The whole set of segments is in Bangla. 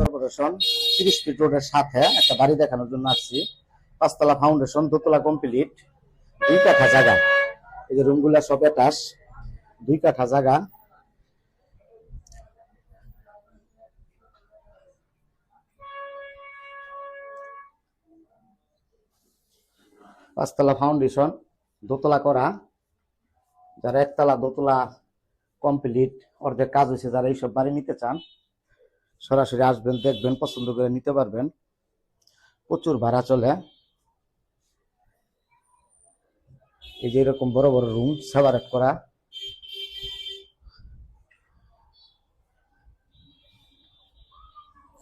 কর্পোরেশন তিরিশ ফিট রোডের সাথে একটা বাড়ি দেখানোর জন্য আসছি। পাঁচতলা ফাউন্ডেশন দোতলা কমপ্লিট দুই কাঠা জায়গা। এই যে রুমগুলা সব এটাস দুই কাঠা জায়গা। পাঁচতলা ফাউন্ডেশন দোতলা করা। যারা একতলা দোতলা কমপ্লিট অর্ধেক কাজ হয়েছে, যারা এইসব বাড়ি নিতে চান সরাসরি আসবেন, দেখবেন, পছন্দ করে নিতে পারবেন। প্রচুর ভাড়া চলে। এই যে এরকম বড় বড় রুম সেপারেট করা।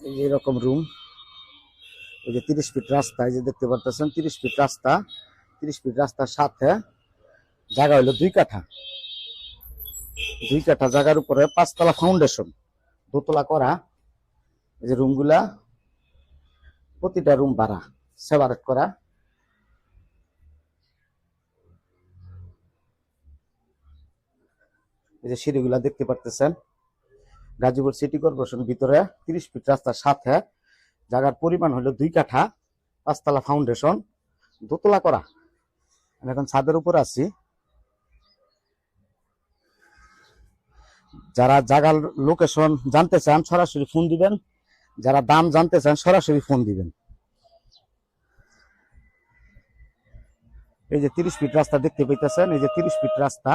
এই যে এরকম রুম এই যে তিরিশ ফিট রাস্তা, এই যে দেখতে পারতেছেন, তিরিশ ফিট রাস্তা। তিরিশ ফিট রাস্তার সাথে জায়গা হলো দুই কাঠা। দুই কাঠা জায়গার উপরে পাঁচতলা ফাউন্ডেশন দোতলা করা। এই যে রুমগুলা প্রতিটা রুম ভাড়া সেপারেট করা। এই যে সিঁড়িগুলা দেখতে পারতেছেন। গাজীপুর সিটি কর্পোরেশন ভিতরে তিরিশ ফিট রাস্তার সাথে জায়গার পরিমাণ হলো দুই কাঠা, পাঁচতলা ফাউন্ডেশন দোতলা করা। আমি এখন ছাদের উপর আছি। যারা জায়গার লোকেশন জানতে চান, সরাসরি ফোন দিবেন। যারা দাম জানতে চান, সরাসরি ফোন দিবেন। এই যে তিরিশ ফিট রাস্তা দেখতে পাইতেছেন, এই যে তিরিশ ফিট রাস্তা।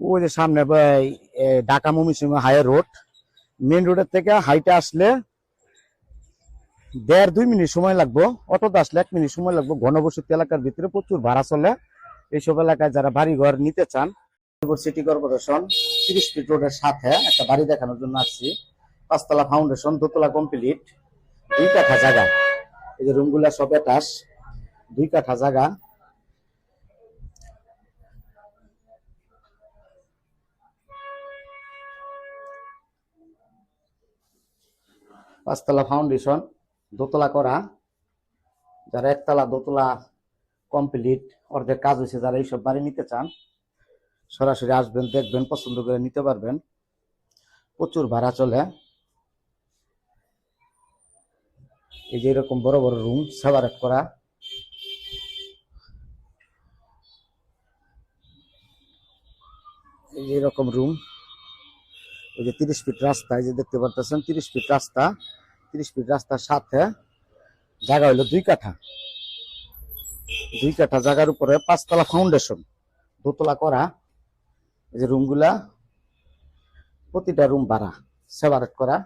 ওই যে সামনে Dhaka Mymensingh high road. Main রোডের থেকে হাইটে আসলে দেড় দুই মিনিট সময় লাগবো, অটোতে আসলে এক মিনিট সময় লাগবে। ঘনবসতি এলাকার ভিতরে প্রচুর ভাড়া চলে। এইসব এলাকায় যারা বাড়ি ঘর নিতে চান, সিটি কর্পোরেশন, তিরিশ ফিট রোডের সাথে একটা বাড়ি দেখানোর জন্য আসছি। পাঁচতলা ফাউন্ডেশন দোতলা কমপ্লিট দুই কাঠা জায়গা। এই যে রুমগুলা সব এটাস দুই কাঠা জায়গা। পাঁচতলা ফাউন্ডেশন দোতলা করা। যারা একতলা, দোতলা কমপ্লিট অর্ধেক কাজ হয়েছে, যারা এইসব বাড়ি নিতে চান, সরাসরি আসবেন, দেখবেন, পছন্দ করে নিতে পারবেন। প্রচুর ভাড়া চলে। এই যে এরকম বড় বড় রুম সেপারেট করা। এই যে এরকম রুম। ওই যে তিরিশ ফিট রাস্তা, এই যে দেখতে পারতেছেন, তিরিশ ফিট রাস্তা। তিরিশ ফিট রাস্তার সাথে জায়গা হলো দুই কাঠা। দুই কাঠা জায়গার উপরে পাঁচতলা ফাউন্ডেশন দোতলা করা। এই যে রুমগুলা, প্রতিটা রুম ভাড়া সেপারেট করা।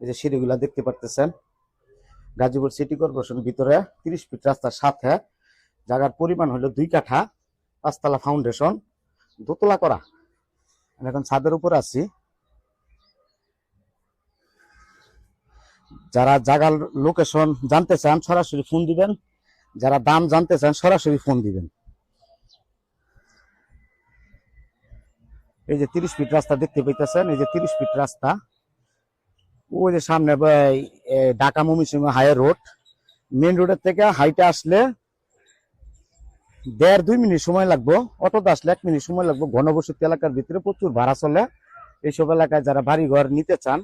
এই যে সিঁড়িগুলা দেখতে পারতেছেন। গাজীপুর সিটি কর্পোরেশন ভিতরে তিরিশ ফিট রাস্তার সাথে জায়গার পরিমাণ হলো দুই কাঠা, পাঁচতলা ফাউন্ডেশন, দোতলা করা। আমি এখন ছাদের উপর আছি। যারা জায়গার লোকেশন জানতে চান, সরাসরি ফোন দিবেন। যারা দাম জানতে চান, সরাসরি ফোন দিবেন। এই যে তিরিশ ফিট রাস্তা দেখতে পাইতেছেন। এই যে তিরিশ ফিট রাস্তা ওই যে সামনে Dhaka Mymensingh high road main রোডের থেকে হাইটে আসলে দেড় দুই মিনিট সময় লাগবো, অটোতে আসলে এক মিনিট সময় লাগবো। ঘনবসতি এলাকার ভিতরে প্রচুর ভাড়া চলে। এইসব এলাকায় যারা বাড়ি ঘর নিতে চান